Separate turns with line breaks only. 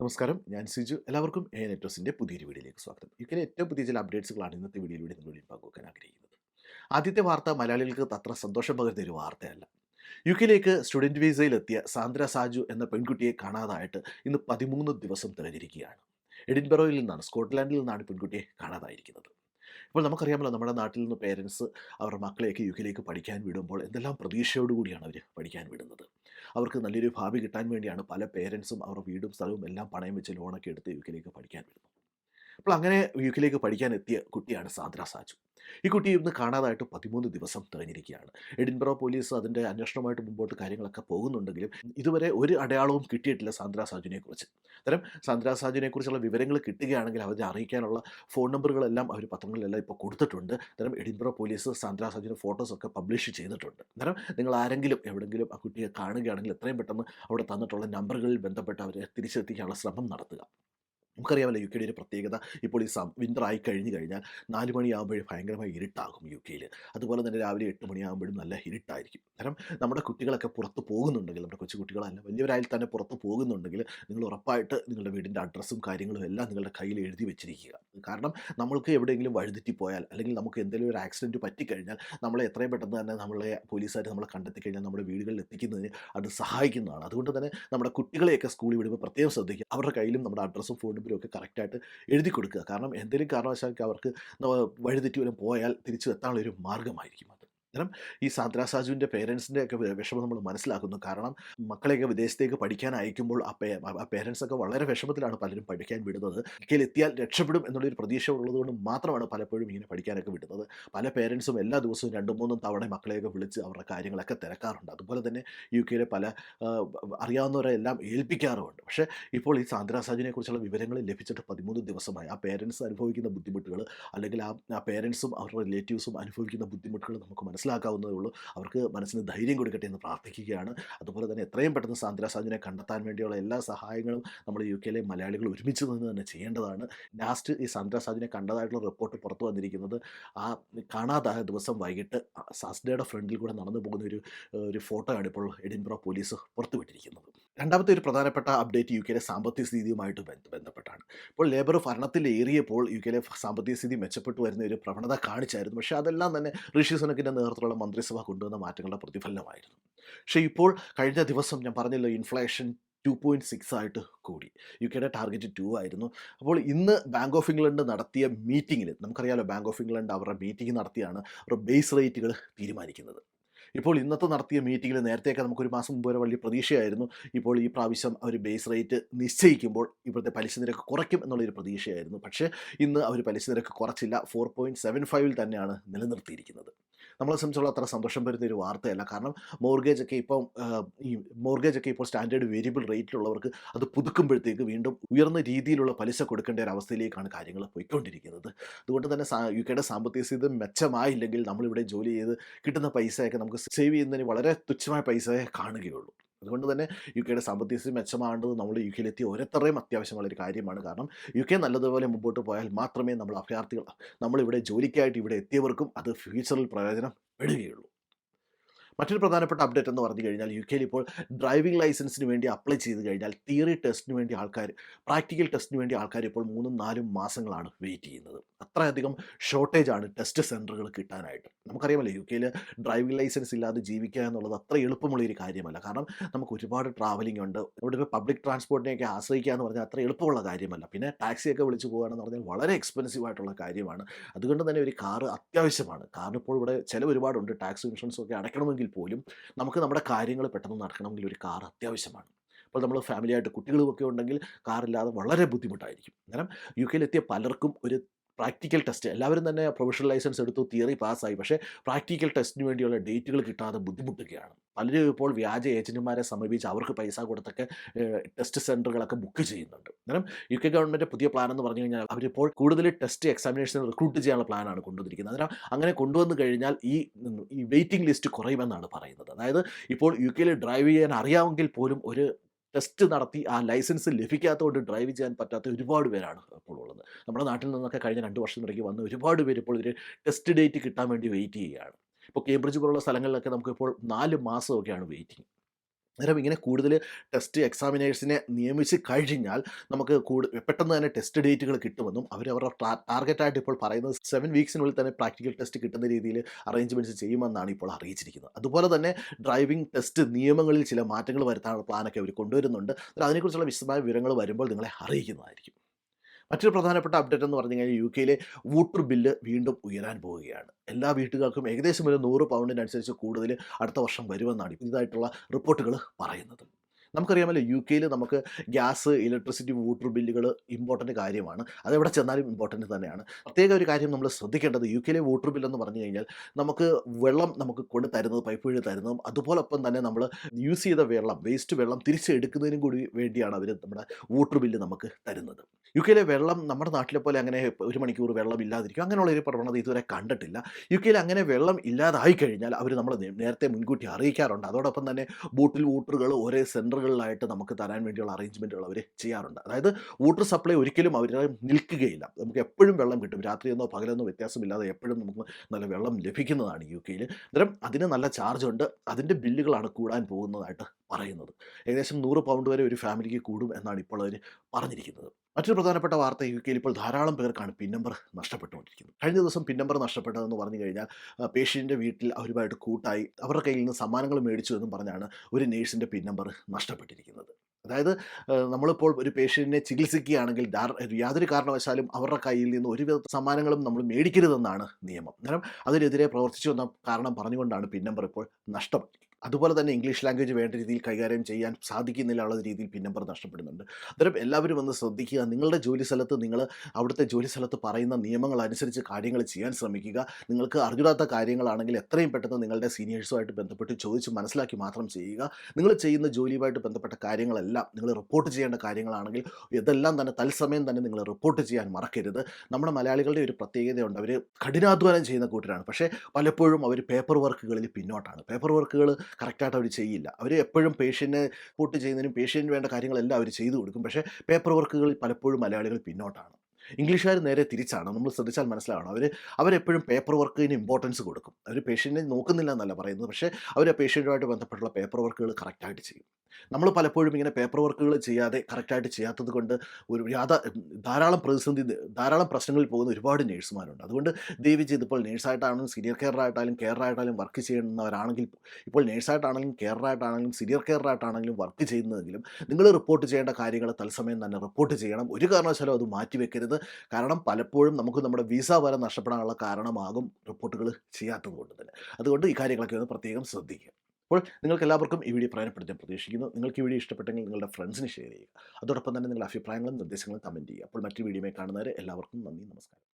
നമസ്കാരം. ഞാൻ സിജു. എല്ലാവർക്കും എ നെറ്റോസിന്റെ പുതിയൊരു വീഡിയോയിലേക്ക് സ്വാഗതം. യുക്കെയിലെ ഏറ്റവും പുതിയ ചില അപ്ഡേറ്റ്സുകളാണ് ഇന്നത്തെ വീഡിയോയിലൂടെ നിങ്ങളിൽ പങ്കുവെക്കാൻ ആഗ്രഹിക്കുന്നത്. ആദ്യത്തെ വാർത്ത മലയാളികൾക്ക് അത്ര സന്തോഷം പകരുന്ന ഒരു വാർത്തയല്ല. യു കെയിലേക്ക് സ്റ്റുഡന്റ് വീസയിലെത്തിയ സാന്ദ്ര സാജു എന്ന പെൺകുട്ടിയെ കാണാതായിട്ട് ഇന്ന് പതിമൂന്ന് ദിവസം തികഞ്ഞിരിക്കുകയാണ് എഡിൻബറോയിൽ നിന്നാണ് സ്കോട്ട്ലാൻഡിൽ നിന്നാണ് പെൺകുട്ടിയെ കാണാതായിരിക്കുന്നത്. ഇപ്പോൾ നമുക്കറിയാമല്ലോ നമ്മുടെ നാട്ടിൽ നിന്ന് പേരൻസ് അവരുടെ മക്കളെയൊക്കെ യു കെയിലേക്ക് പഠിക്കാൻ വിടുമ്പോൾ എന്തെല്ലാം പ്രതീക്ഷയോടുകൂടിയാണ് അവർ പഠിക്കാൻ വിടുന്നത്. അവർക്ക് നല്ലൊരു ഭാവി കിട്ടാൻ വേണ്ടിയാണ് പല പേരൻസും അവരുടെ വീടും സ്ഥലവും എല്ലാം പണയം വെച്ച് ലോണൊക്കെ എടുത്ത് യു കെയിലേക്ക് പഠിക്കാൻ വിടുന്നത്. അപ്പോൾ അങ്ങനെ യു കെയിലേക്ക് പഠിക്കാൻ എത്തിയ കുട്ടിയാണ് സാന്ദ്ര സാജു. ഈ കുട്ടി ഇന്ന് കാണാതായിട്ട് പതിമൂന്ന് ദിവസം തെളിഞ്ഞിരിക്കുകയാണ് എഡിൻബ്രോ പോലീസ് അതിന്റെ അന്വേഷണമായിട്ട് മുമ്പോട്ട് കാര്യങ്ങളൊക്കെ പോകുന്നുണ്ടെങ്കിലും ഇതുവരെ ഒരു അടയാളവും കിട്ടിയിട്ടില്ല സാന്ദ്ര സാജുവിനെക്കുറിച്ച്. അത്തരം സാന്ദ്ര സാജുവിനെക്കുറിച്ചുള്ള വിവരങ്ങൾ കിട്ടുകയാണെങ്കിൽ അവരെ അറിയിക്കാനുള്ള ഫോൺ നമ്പറുകളെല്ലാം അവർ പത്രങ്ങളിലെല്ലാം ഇപ്പോൾ കൊടുത്തിട്ടുണ്ട്. അന്നേരം എഡിൻബ്രോ പോലീസ് സാന്ദ്ര സാജുവിന്റെ ഫോട്ടോസൊക്കെ പബ്ലിഷ് ചെയ്തിട്ടുണ്ട്. അന്നേരം നിങ്ങൾ ആരെങ്കിലും എവിടെയെങ്കിലും ആ കുട്ടിയെ കാണുകയാണെങ്കിൽ എത്രയും പെട്ടെന്ന് അവിടെ തന്നിട്ടുള്ള നമ്പറുകളിൽ ബന്ധപ്പെട്ട് അവരെ തിരിച്ചെത്തിക്കാനുള്ള ശ്രമം നടത്തുക. നമുക്കറിയാമല്ലോ യു കെയുടെ ഒരു പ്രത്യേകത ഇപ്പോൾ ഈ സം വിന്റർ ആയി കഴിഞ്ഞു കഴിഞ്ഞാൽ നാല് മണിയാകുമ്പോഴേ ഭയങ്കരമായി ഇരുട്ടാകും യു കെയിൽ അതുപോലെ തന്നെ രാവിലെ എട്ട് മണിയാകുമ്പോഴും നല്ല ഇരുട്ടായിരിക്കും. കാരണം നമ്മുടെ കുട്ടികളൊക്കെ പുറത്ത് പോകുന്നുണ്ടെങ്കിൽ നമ്മുടെ കൊച്ചു കുട്ടികളല്ല വലിയവരായി തന്നെ പുറത്ത് പോകുന്നുണ്ടെങ്കിൽ നിങ്ങൾ ഉറപ്പായിട്ട് നിങ്ങളുടെ വീടിന്റെ അഡ്രസ്സും കാര്യങ്ങളും എല്ലാം നിങ്ങളുടെ കയ്യിൽ എഴുതി വെച്ചിരിക്കുക. കാരണം നമ്മൾക്ക് എവിടെയെങ്കിലും വഴുതിറ്റി പോയാൽ അല്ലെങ്കിൽ നമുക്ക് എന്തെങ്കിലും ഒരു ആക്സിഡന്റ് പറ്റിക്കഴിഞ്ഞാൽ നമ്മളെ എത്രയും പെട്ടെന്ന് തന്നെ നമ്മളെ പോലീസുകാർ നമ്മളെ കണ്ടെത്തി കഴിഞ്ഞാൽ നമ്മുടെ വീടുകളിൽ എത്തിക്കുന്നതിന് അത് സഹായിക്കുന്നതാണ്. അതുകൊണ്ട് തന്നെ നമ്മുടെ കുട്ടികളെയൊക്കെ സ്കൂളിൽ വിടുമ്പോൾ പ്രത്യേകം ശ്രദ്ധിക്കുക. അവരുടെ കയ്യിലും നമ്മുടെ അഡ്രസ്സും ഫോൺ ഒക്കെ കറക്റ്റായിട്ട് എഴുതി കൊടുക്കുക കാരണം എന്തെങ്കിലും കാരണവശാൽ അവർക്ക് വഴിതെറ്റി പോയാൽ തിരിച്ചു എത്താനുള്ള ഒരു മാർഗമായിരിക്കും കാരണം ഈ സാന്ദ്ര സാജുവിന്റെ പേരൻസിന്റെ ഒക്കെ വിഷമം നമ്മൾ മനസ്സിലാക്കുന്നു. കാരണം മക്കളെയൊക്കെ വിദേശത്തേക്ക് പഠിക്കാൻ അയക്കുമ്പോൾ ആ പേരൻസ് ഒക്കെ വളരെ വിഷമത്തിലാണ് പലരും പഠിക്കാൻ വിടുന്നത്. ഒരിക്കൽ എത്തിയാൽ രക്ഷപ്പെടും എന്നുള്ളൊരു പ്രതീക്ഷ ഉള്ളതുകൊണ്ട് മാത്രമാണ് പലപ്പോഴും ഇങ്ങനെ പഠിക്കാനൊക്കെ വിടുന്നത്. പല പേരൻസും എല്ലാ ദിവസവും രണ്ടും മൂന്നും തവണ മക്കളെയൊക്കെ വിളിച്ച് അവരുടെ കാര്യങ്ങളൊക്കെ തിരക്കാറുണ്ട്. അതുപോലെ തന്നെ യു കെയിലെ പല അറിയാവുന്നവരെ എല്ലാം ഏൽപ്പിക്കാറുമുണ്ട്. പക്ഷേ ഇപ്പോൾ ഈ സാന്ദ്ര സാജുവിനെ കുറിച്ചുള്ള വിവരങ്ങൾ ലഭിച്ചിട്ട് പതിമൂന്ന് ദിവസമായി. ആ പേരൻസ് അനുഭവിക്കുന്ന ബുദ്ധിമുട്ടുകൾ അല്ലെങ്കിൽ ആ പേരൻസും അവരുടെ റിലേറ്റീവ്സും അനുഭവിക്കുന്ന ബുദ്ധിമുട്ടുകൾ നമുക്ക് മനസ്സിലാക്കാവുന്നതേ ഉള്ളൂ. അവർക്ക് മനസ്സിന് ധൈര്യം കൊടുക്കട്ടെ എന്ന് പ്രാർത്ഥിക്കുകയാണ്. അതുപോലെ തന്നെ എത്രയും പെട്ടെന്ന് സാന്ദ്ര സാജുവിനെ കണ്ടെത്താൻ വേണ്ടിയുള്ള എല്ലാ സഹായങ്ങളും നമ്മൾ യു കെയിലെ മലയാളികൾ ഒരുമിച്ച് നിന്ന് തന്നെ ചെയ്യേണ്ടതാണ്. ലാസ്റ്റ് ഈ സാന്ദ്ര സാജുവിനെ കണ്ടതായിട്ടുള്ള റിപ്പോർട്ട് പുറത്തു വന്നിരിക്കുന്നത് ആ കാണാതായ ദിവസം വൈകിട്ട് സാസ്ഡയുടെ ഫ്രണ്ടിൽ കൂടെ നടന്നു പോകുന്ന ഒരു ഒരു ഫോട്ടോയാണ് ഇപ്പോൾ എഡിൻബ്രോ പോലീസ് പുറത്തുവിട്ടിരിക്കുന്നത്. രണ്ടാമത്തെ ഒരു പ്രധാനപ്പെട്ട അപ്ഡേറ്റ് യു കെയിലെ സാമ്പത്തിക സ്ഥിതിയുമായിട്ട് ബന്ധപ്പെട്ടാണ്. ഇപ്പോൾ ലേബർ ഭരണത്തിലേറിയപ്പോൾ യു കെയിലെ സാമ്പത്തിക സ്ഥിതി മെച്ചപ്പെട്ടു വരുന്ന ഒരു പ്രവണത കാണിച്ചായിരുന്നു. പക്ഷേ അതെല്ലാം തന്നെ ഋഷി സുനക്കിന്റെ നേതൃത്വത്തിലുള്ള മന്ത്രിസഭ കൊണ്ടുവന്ന മാറ്റങ്ങളുടെ പ്രതിഫലനമായിരുന്നു. പക്ഷേ ഇപ്പോൾ കഴിഞ്ഞ ദിവസം ഞാൻ പറഞ്ഞല്ലോ ഇൻഫ്ലേഷൻ ടു പോയിന്റ് സിക്സ് ആയിട്ട് കൂടി. യു കെയുടെ ടാർഗറ്റ് ടു ആയിരുന്നു. അപ്പോൾ ഇന്ന് ബാങ്ക് ഓഫ് ഇംഗ്ലണ്ട് നടത്തിയ മീറ്റിങ്ങിൽ നമുക്കറിയാലോ ബാങ്ക് ഓഫ് ഇംഗ്ലണ്ട് അവരുടെ മീറ്റിംഗ് നടത്തിയാണ് അവരുടെ ബേസ് റേറ്റുകൾ തീരുമാനിക്കുന്നത്. ഇപ്പോൾ ഇന്നത്തെ നടത്തിയ മീറ്റിങ്ങിൽ നേരത്തെയൊക്കെ നമുക്കൊരു മാസം മുമ്പ് വരെ വലിയ പ്രതീക്ഷയായിരുന്നു. ഇപ്പോൾ ഈ പ്രാവശ്യം അവർ ബേസ് റേറ്റ് നിശ്ചയിക്കുമ്പോൾ ഇവിടുത്തെ പലിശ നിരക്ക് കുറയ്ക്കും എന്നുള്ളൊരു പ്രതീക്ഷയായിരുന്നു. പക്ഷേ ഇന്ന് അവർ പലിശ നിരക്ക് കുറച്ചില്ല. ഫോർ പോയിന്റ് സെവൻ ഫൈവിൽ തന്നെയാണ് നിലനിർത്തിയിരിക്കുന്നത്. നമ്മളെ സംബന്ധിച്ചുള്ള അത്ര സന്തോഷം വരുന്ന ഒരു വാർത്തയല്ല. കാരണം മോർഗേജ് ഒക്കെ ഇപ്പം ഈ മോർഗേജ് ഒക്കെ ഇപ്പോൾ സ്റ്റാൻഡേർഡ് വേരിയബിൾ റേറ്റിലുള്ളവർക്ക് അത് പുതുക്കുമ്പോഴത്തേക്ക് വീണ്ടും ഉയർന്ന രീതിയിലുള്ള പലിശ കൊടുക്കേണ്ട ഒരു അവസ്ഥയിലേക്കാണ് കാര്യങ്ങൾ പോയിക്കൊണ്ടിരിക്കുന്നത്. അതുകൊണ്ട് തന്നെ യു കെയുടെ സാമ്പത്തിക സ്ഥിതി മെച്ചമായില്ലെങ്കിൽ നമ്മളിവിടെ ജോലി ചെയ്ത് കിട്ടുന്ന പൈസയൊക്കെ നമുക്ക് സേവ് ചെയ്യുന്നതിന് വളരെ തുച്ഛമായ പൈസയെ കാണുകയുള്ളൂ. അതുകൊണ്ട് തന്നെ യു കെയുടെ സാമ്പത്തിക സ്ഥിതി മെച്ചമാകേണ്ടത് നമ്മൾ യു കെയിലെത്തിയ ഓരോരുത്തരുടെയും അത്യാവശ്യമുള്ള ഒരു കാര്യമാണ്. കാരണം യു കെ നല്ലതുപോലെ മുമ്പോട്ട് പോയാൽ മാത്രമേ നമ്മൾ അഭയാർത്ഥികൾ നമ്മളിവിടെ ജോലിക്കായിട്ട് ഇവിടെ എത്തിയവർക്കും അത് ഫ്യൂച്ചറിൽ പ്രയോജനം പെടുകയുള്ളൂ. മറ്റൊരു പ്രധാനപ്പെട്ട അപ്ഡേറ്റ് എന്ന് പറഞ്ഞു കഴിഞ്ഞാൽ യു കെയിൽ ഇപ്പോൾ ഡ്രൈവിംഗ് ലൈസൻസിന് വേണ്ടി അപ്ലൈ ചെയ്ത് കഴിഞ്ഞാൽ തിയറി ടെസ്റ്റിന് വേണ്ടി ആൾക്കാർ പ്രാക്ടിക്കൽ ടെസ്റ്റിന് വേണ്ടി ആൾക്കാർ ഇപ്പോൾ മൂന്നും നാലും മാസങ്ങളാണ് വെയിറ്റ് ചെയ്യുന്നത്. അത്രയധികം ഷോർട്ടേജ് ആണ് ടെസ്റ്റ് സെന്ററുകൾ കിട്ടാനായിട്ട്. നമുക്കറിയാമല്ലോ യു കെയിൽ ഡ്രൈവിംഗ് ലൈസൻസ് ഇല്ലാതെ ജീവിക്കുക എന്നുള്ളത് അത്ര എളുപ്പമുള്ള ഒരു കാര്യമല്ല. കാരണം നമുക്ക് ഒരുപാട് ട്രാവലിംഗ് ഉണ്ട്. ഇവിടെ ഇപ്പോൾ പബ്ലിക് ട്രാൻസ്പോർട്ടിനെയൊക്കെ ആശ്രയിക്കുക എന്ന് പറഞ്ഞാൽ അത്ര എളുപ്പമുള്ള കാര്യമല്ല. പിന്നെ ടാക്സിയൊക്കെ വിളിച്ച് പോകുകയാണെന്ന് പറഞ്ഞാൽ വളരെ എക്സ്പെൻസീവ് ആയിട്ടുള്ള കാര്യമാണ്. അതുകൊണ്ട് തന്നെ ഒരു കാറ് അത്യാവശ്യമാണ്. കാറിന് ഇപ്പോൾ ഇവിടെ ചിലവ് ഒരുപാടുണ്ട്. ടാക്സ് ഇൻഷുറൻസ് ഒക്കെ അടയ്ക്കണമെങ്കിൽ പോലും നമുക്ക് നമ്മുടെ കാര്യങ്ങൾ പെട്ടെന്ന് നടക്കണമെങ്കിൽ ഒരു കാർ അത്യാവശ്യമാണ്. അപ്പോൾ നമ്മൾ ഫാമിലിയായിട്ട് കുട്ടികളുമൊക്കെ ഉണ്ടെങ്കിൽ കാറില്ലാതെ വളരെ ബുദ്ധിമുട്ടായിരിക്കും. കാരണം യു കെയിലെത്തിയ പലർക്കും ഒരു പ്രാക്ടിക്കൽ ടെസ്റ്റ്. എല്ലാവരും തന്നെ പ്രൊഫഷണൽ ലൈസൻസ് എടുത്തു തിയറി പാസ്സായി. പക്ഷേ പ്രാക്ടിക്കൽ ടെസ്റ്റിന് വേണ്ടിയുള്ള ഡേറ്റുകൾ കിട്ടാതെ ബുദ്ധിമുട്ടുകയാണ്. പലരും ഇപ്പോൾ വ്യാജ ഏജന്റുമാരെ സമീപിച്ച് അവർക്ക് പൈസ കൊടുത്തൊക്കെ ടെസ്റ്റ് സെന്ററുകളൊക്കെ ബുക്ക് ചെയ്യുന്നുണ്ട്. അന്നേരം യു കെ ഗവൺമെന്റ് പുതിയ പ്ലാൻ എന്ന് പറഞ്ഞു കഴിഞ്ഞാൽ അവരിപ്പോൾ കൂടുതൽ ടെസ്റ്റ് എക്സാമിനേഷൻ റിക്രൂട്ട് ചെയ്യാനുള്ള പ്ലാനാണ് കൊണ്ടുവന്നിരിക്കുന്നത്. അന്നേരം അങ്ങനെ കൊണ്ടുവന്നു കഴിഞ്ഞാൽ ഈ ഈ വെയിറ്റിംഗ് ലിസ്റ്റ് കുറയുമെന്നാണ് പറയുന്നത്. അതായത് ഇപ്പോൾ യു കെയിൽ ഡ്രൈവ് ചെയ്യാൻ അറിയാമെങ്കിൽ പോലും ഒരു ടെസ്റ്റ് നടത്തി ആ ലൈസൻസ് ലഭിക്കാത്തതുകൊണ്ട് ഡ്രൈവ് ചെയ്യാൻ പറ്റാത്ത ഒരുപാട് പേരാണ് ഇപ്പോൾ ഉള്ളത്. നമ്മുടെ നാട്ടിൽ നിന്നൊക്കെ കഴിഞ്ഞ രണ്ട് വർഷം വർഷത്തിനിടയ്ക്ക് വന്ന് ഒരുപാട് പേര് ഇപ്പോൾ ഒരു ടെസ്റ്റ് ഡേറ്റ് കിട്ടാൻ വേണ്ടി വെയിറ്റ് ചെയ്യുകയാണ്. ഇപ്പോൾ കേംബ്രിഡ്ജ് പോലുള്ള സ്ഥലങ്ങളിലൊക്കെ നമുക്കിപ്പോൾ നാല് മാസമൊക്കെയാണ് വെയിറ്റിംഗ്. അന്നേരം ഇങ്ങനെ കൂടുതൽ ടെസ്റ്റ് എക്സാമിനേഴ്സിനെ നിയമിച്ച് കഴിഞ്ഞാൽ നമുക്ക് കൂടുതൽ പെട്ടെന്ന് തന്നെ ടെസ്റ്റ് ഡേറ്റുകൾ കിട്ടുമെന്നും അവർ അവരുടെ ടാർഗറ്റായിട്ട് ഇപ്പോൾ പറയുന്നത് സെവൻ വീക്സിനുള്ളിൽ തന്നെ പ്രാക്ടിക്കൽ ടെസ്റ്റ് കിട്ടുന്ന രീതിയിൽ അറേഞ്ച്മെന്റ്സ് ചെയ്യുമെന്നാണ് ഇപ്പോൾ അറിയിച്ചിരിക്കുന്നത്. അതുപോലെ തന്നെ ഡ്രൈവിംഗ് ടെസ്റ്റ് നിയമങ്ങളിൽ ചില മാറ്റങ്ങൾ വരുത്താനുള്ള പ്ലാനൊക്കെ അവർ കൊണ്ടുവരുന്നുണ്ട്. അതിനെക്കുറിച്ചുള്ള വിശദമായ വിവരങ്ങൾ വരുമ്പോൾ നിങ്ങളെ അറിയിക്കുന്നതായിരിക്കും. മറ്റൊരു പ്രധാനപ്പെട്ട അപ്ഡേറ്റ് എന്ന് പറഞ്ഞു കഴിഞ്ഞാൽ യു കെയിലെ വോട്ടർ ബില്ല് വീണ്ടും ഉയരാൻ പോവുകയാണ്. എല്ലാ വീട്ടുകാർക്കും ഏകദേശം ഒരു നൂറ് പൗണ്ടിനനുസരിച്ച് കൂടുതൽ അടുത്ത വർഷം വരുമെന്നാണ് പുതിയതായിട്ടുള്ള റിപ്പോർട്ടുകൾ പറയുന്നത്. നമുക്കറിയാമല്ലോ യു കെയിൽ നമുക്ക് ഗ്യാസ് ഇലക്ട്രിസിറ്റി വോട്ടർ ബില്ലുകൾ ഇമ്പോർട്ടന്റ് കാര്യമാണ്. അതെവിടെ ചെന്നാലും ഇമ്പോർട്ടന്റ് തന്നെയാണ്. പ്രത്യേക ഒരു കാര്യം നമ്മൾ ശ്രദ്ധിക്കേണ്ടത് യു കെയിലെ വോട്ടർ ബില്ലെന്ന് പറഞ്ഞു കഴിഞ്ഞാൽ നമുക്ക് വെള്ളം നമുക്ക് കൊണ്ട് തരുന്നത് പൈപ്പ് വഴി തരുന്നതും അതുപോലൊപ്പം തന്നെ നമ്മൾ യൂസ് ചെയ്ത വെള്ളം വേസ്റ്റ് വെള്ളം തിരിച്ചെടുക്കുന്നതിനും കൂടി വേണ്ടിയാണ് അവർ നമ്മുടെ വോട്ടർ ബില്ല് നമുക്ക് തരുന്നത്. യു കെയിലെ വെള്ളം നമ്മുടെ നാട്ടിലെ പോലെ അങ്ങനെ ഒരു മണിക്കൂർ വെള്ളം ഇല്ലാതിരിക്കും. അങ്ങനെയുള്ള ഒരു പ്രവണത ഇതുവരെ കണ്ടിട്ടില്ല. യു കെയിൽ അങ്ങനെ വെള്ളം ഇല്ലാതായി കഴിഞ്ഞാൽ അവർ നമ്മൾ നേരത്തെ മുൻകൂട്ടി അറിയിക്കാറുണ്ട്. അതോടൊപ്പം തന്നെ ബോട്ടിൽ വോട്ടറുകൾ ഒരേ സെന്ററുകളിലായിട്ട് നമുക്ക് തരാൻ വേണ്ടിയുള്ള അറേഞ്ച്മെന്റുകൾ അവർ ചെയ്യാറുണ്ട്. അതായത് വാട്ടർ സപ്ലൈ ഒരിക്കലും അവർ നിൽക്കുകയില്ല. നമുക്ക് എപ്പോഴും വെള്ളം കിട്ടും. രാത്രിയെന്നോ പകലെന്നോ വ്യത്യാസമില്ലാതെ എപ്പോഴും നമുക്ക് നല്ല വെള്ളം ലഭിക്കുന്നതാണ് യു കെയിൽ അന്നേരം അതിന് നല്ല ചാർജ് ഉണ്ട്. അതിന്റെ ബില്ലുകളാണ് കൂടാൻ പോകുന്നതായിട്ട് പറയുന്നത്. ഏകദേശം നൂറ് പൗണ്ട് വരെ ഒരു ഫാമിലിക്ക് കൂടും എന്നാണ് ഇപ്പോൾ അതിന് പറഞ്ഞിരിക്കുന്നത്. മറ്റൊരു പ്രധാനപ്പെട്ട വാർത്ത യു കെയിൽ ഇപ്പോൾ ധാരാളം പേർക്കാണ് പിൻ നമ്പർ നഷ്ടപ്പെട്ടുകൊണ്ടിരിക്കുന്നത്. കഴിഞ്ഞ ദിവസം പിൻ നമ്പർ നഷ്ടപ്പെട്ടതെന്ന് പറഞ്ഞു കഴിഞ്ഞാൽ പേഷ്യന്റെ വീട്ടിൽ അവരുമായിട്ട് കൂട്ടായി അവരുടെ കയ്യിൽ നിന്ന് സമ്മാനങ്ങൾ മേടിച്ചു എന്നും പറഞ്ഞാണ് ഒരു നേഴ്സിന്റെ പിൻ നമ്പർ നഷ്ടപ്പെട്ടിരിക്കുന്നത്. അതായത് നമ്മളിപ്പോൾ ഒരു പേഷ്യന്റിനെ ചികിത്സിക്കുകയാണെങ്കിൽ യാതൊരു കാരണവശാലും അവരുടെ കയ്യിൽ നിന്ന് ഒരുവിധ സമ്മാനങ്ങളും നമ്മൾ മേടിക്കരുതെന്നാണ് നിയമം. അന്നേരം അതിനെതിരെ പ്രവർത്തിച്ചു എന്ന കാരണം പറഞ്ഞുകൊണ്ടാണ് പിൻ നമ്പർ ഇപ്പോൾ നഷ്ടപ്പെട്ടത് അതുപോലെ തന്നെ ഇംഗ്ലീഷ് ലാംഗ്വേജ് വേണ്ട രീതിയിൽ കൈകാര്യം ചെയ്യാൻ സാധിക്കുന്നില്ല രീതിയിൽ പിൻ നമ്പർ നഷ്ടപ്പെടുന്നുണ്ട്. അന്നേരം എല്ലാവരും ഒന്ന് ശ്രദ്ധിക്കുക. നിങ്ങളുടെ ജോലി സ്ഥലത്ത് നിങ്ങൾ അവിടുത്തെ ജോലി സ്ഥലത്ത് പറയുന്ന നിയമങ്ങൾ അനുസരിച്ച് കാര്യങ്ങൾ ചെയ്യാൻ ശ്രമിക്കുക. നിങ്ങൾക്ക് അറിഞ്ഞിടാത്ത കാര്യങ്ങളാണെങ്കിൽ എത്രയും പെട്ടെന്ന് നിങ്ങളുടെ സീനിയേഴ്സുമായിട്ട് ബന്ധപ്പെട്ട് ചോദിച്ച് മനസ്സിലാക്കി മാത്രം ചെയ്യുക. നിങ്ങൾ ചെയ്യുന്ന ജോലിയുമായിട്ട് ബന്ധപ്പെട്ട കാര്യങ്ങളെല്ലാം നിങ്ങൾ റിപ്പോർട്ട് ചെയ്യേണ്ട കാര്യങ്ങളാണെങ്കിൽ ഇതെല്ലാം തന്നെ തത്സമയം തന്നെ നിങ്ങൾ റിപ്പോർട്ട് ചെയ്യാൻ മറക്കരുത്. നമ്മുടെ മലയാളികളുടെ ഒരു പ്രത്യേകതയുണ്ട്. അവർ കഠിനാധ്വാനം ചെയ്യുന്ന കൂട്ടരാണ്. പക്ഷേ പലപ്പോഴും അവർ പേപ്പർ വർക്കുകളിൽ പിന്നോട്ടാണ്. പേപ്പർ വർക്കുകൾ കറക്റ്റായിട്ട് അവർ ചെയ്യില്ല. അവർ എപ്പോഴും പേഷ്യന്റിനെ പൂട്ട് ചെയ്യുന്നതിനും പേഷ്യന്റിന് വേണ്ട കാര്യങ്ങളെല്ലാം അവർ ചെയ്തു കൊടുക്കും. പക്ഷേ പേപ്പർ വർക്കുകളിൽ പലപ്പോഴും മലയാളികൾ പിന്നോട്ടാണ്. ഇംഗ്ലീഷുകാർ നേരെ തിരിച്ചാണ്. നമ്മൾ ശ്രദ്ധിച്ചാൽ മനസ്സിലാവണം. അവർ അവരെപ്പോഴും പേപ്പർ വർക്കിന് ഇമ്പോർട്ടൻസ് കൊടുക്കും. അവർ പേഷ്യന്റിനെ നോക്കുന്നില്ല എന്നല്ല പറയുന്നത്. പക്ഷേ അവർ ആ പേഷ്യന്റുമായിട്ട് ബന്ധപ്പെട്ടുള്ള പേപ്പർ വർക്കുകൾ കറക്റ്റായിട്ട് ചെയ്യും. നമ്മൾ പലപ്പോഴും ഇങ്ങനെ പേപ്പർ വർക്കുകൾ ചെയ്യാതെ കറക്റ്റായിട്ട് ചെയ്യാത്തത് കൊണ്ട് ഒരു യാഥാ ധാരാളം പ്രതിസന്ധി ധാരാളം പ്രശ്നങ്ങളിൽ പോകുന്ന ഒരുപാട് നേഴ്സുമാരുണ്ട് അതുകൊണ്ട് ദയവ് ചെയ്ത് ഇപ്പോൾ നേഴ്സായിട്ടാണെങ്കിലും സീനിയർ കെയറായിട്ടായാലും കെയറായിട്ടായാലും വർക്ക് ചെയ്യുന്നവരാണെങ്കിൽ ഇപ്പോൾ നേഴ്സായിട്ടാണെങ്കിലും കെയറായിട്ടാണെങ്കിലും സീനിയർ കെയറായിട്ടാണെങ്കിലും വർക്ക് ചെയ്യുന്നതെങ്കിലും നിങ്ങൾ റിപ്പോർട്ട് ചെയ്യേണ്ട കാര്യങ്ങൾ തത്സമയം തന്നെ റിപ്പോർട്ട് ചെയ്യണം. ഒരു കാരണവശാലും അത് മാറ്റിവെക്കരുത്. കാരണം പലപ്പോഴും നമുക്ക് നമ്മുടെ വിസ വരെ നഷ്ടപ്പെടാനുള്ള കാരണമാകും റിപ്പോർട്ടുകൾ ചെയ്യാത്തത് കൊണ്ട് തന്നെ. അതുകൊണ്ട് ഈ കാര്യങ്ങളൊക്കെ ഒന്ന് പ്രത്യേകം ശ്രദ്ധിക്കുക. അപ്പോൾ നിങ്ങൾക്ക് എല്ലാവർക്കും ഈ വീഡിയോ പ്രയോജനപ്പെടുത്താൻ പ്രതീക്ഷിക്കുന്നു. നിങ്ങൾക്ക് ഈ വീഡിയോ ഇഷ്ടപ്പെട്ടെങ്കിൽ നിങ്ങളുടെ ഫ്രണ്ട്സിന് ഷെയർ ചെയ്യുക. അതോടൊപ്പം തന്നെ നിങ്ങളുടെ അഭിപ്രായങ്ങളും നിർദ്ദേശങ്ങളും കമന്റ് ചെയ്യുക. അപ്പോൾ മറ്റു വീഡിയോയിൽ കാണുന്നവരെ എല്ലാവർക്കും നന്ദി. നമസ്കാരം.